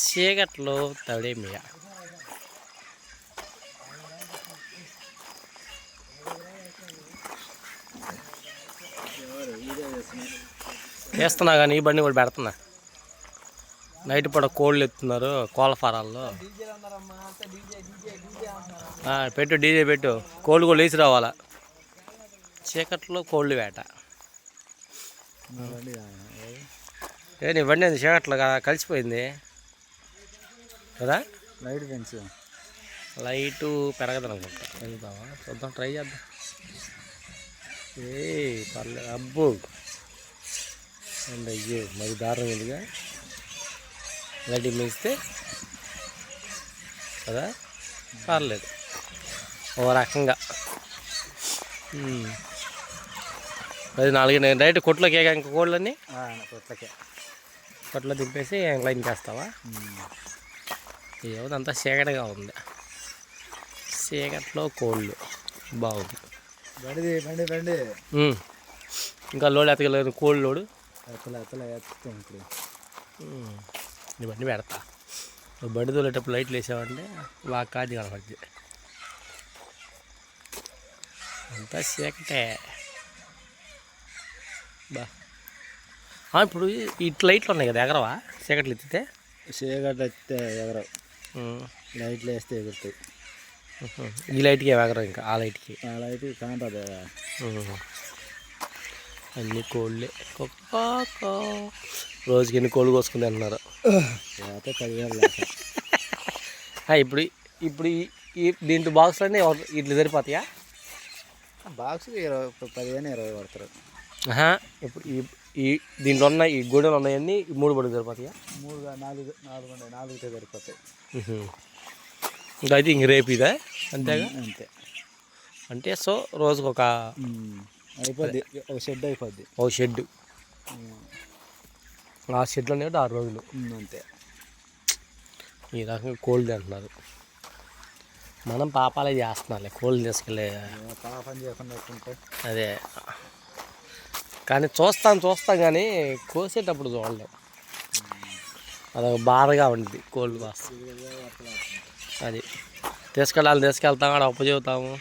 చీకట్లో తడిమియ? వేస్తున్నా కానీ ఈ బండి కూడా పెడుతున్నా. నైట్ పూట కోళ్ళు ఎత్తున్నారు కోళ్ళ ఫారాల్లో పెట్టు డీజే పెట్టు. కోళ్ళు కూడా లేచి రావాలా? చీకట్లో కోళ్ళు వేట. ఏ నీ బండి చీకట్లో కలిసిపోయింది. కదా? లైట్ ఫెన్స్ లైటు పెరగదు అనుకుంటా వెళ్తావా చూద్దాం ట్రై చేద్దాం. ఏ పర్లేదు అబ్బో. అండ్ అయ్యో మరి దారుణం ఇదిగా లైట్ మిగిస్తే కదా? పర్లేదు. ఓ రకంగా. అది నాలుగు డైరెక్ట్ కొట్లోకి ఇంకా కోళ్ళని? కొత్తకే కొట్లో దింపేసి లైన్ చేస్తావా? ఏదంతా చీకటిగా ఉంది. చీకట్లో కోళ్ళు. బాగుంది. బండి బండి బండి. ఇంకా లోడ్ ఎత్తగలేదు కోళ్ళు లోడు. ఎత్తల. నీ బండి పెడతా. నువ్వు బండి తోలేటప్పుడు లైట్లు వేసావంటే బాగా కాది కనపడుద్ది. అంతా చీకటే. బా. ఇప్పుడు ఇటు లైట్లు ఉన్నాయి కదా ఎగరవా? చీకట్లు ఎత్తితే? చీకటి ఎత్తే ఎగరవు. లైట్లు వేస్తే ఎగురుతాయి. ఈ లైట్కి ఏం ఎగరవు ఇంకా ఆ లైట్కి. ఆ లైట్ కాంటుంది. అన్ని కోళ్ళే. రోజుకి ఎన్ని కోళ్ళు కోసుకుని అంటున్నారు. ఇప్పుడు ఇప్పుడు ఈ- దీంట్లో బాక్స్లన్నీ ఇట్లా సరిపోతాయా బాక్స్ ఇరవై పదిహేను ఇరవై పడతారు. ఇప్పుడు ఈ ఈ దీంట్లో ఉన్న ఈ గూడెలు ఉన్నాయన్నీ ఈ మూడు బడుగు సరిపోతాయా? మూడు గా- నాలుగు నాలుగు ఉన్నాయి. నాలుగుతే సరిపోతాయి. అయితే ఇంక రేపు ఇదే? అంతేగా? అంతే. అంటే సో రోజుకు ఒక. అయిపోద్ది. ఒక షెడ్ అయిపోద్ది. ఓ షెడ్. ఆ షెడ్లోనే ఆరు రోజులు. అంతే. ఈ రకంగా కోళ్ళు తింటున్నారు మనం పాపాలే చేస్తున్నారులే కోళ్ళు తీసుకెళ్ళే పాపం చేయకుండా ఎట్టుంటే అదే. కానీ చూస్తాను చూస్తాం కానీ కోసేటప్పుడు చూడలేం. అదొక బాధగా ఉంటుంది కోళ్ళు బాస్. అది. తీసుకెళ్ళాలి తీసుకెళ్తాం ఆడ అప్పు చెబుతాము.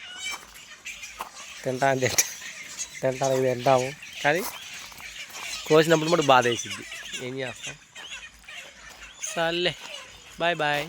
తింటాను తింటా తింటానికి తింటాము. కానీ కోసినప్పుడు మటు బాధ వేసిద్ది ఏం చేస్తాం? సర్లే బాయ్ బాయ్.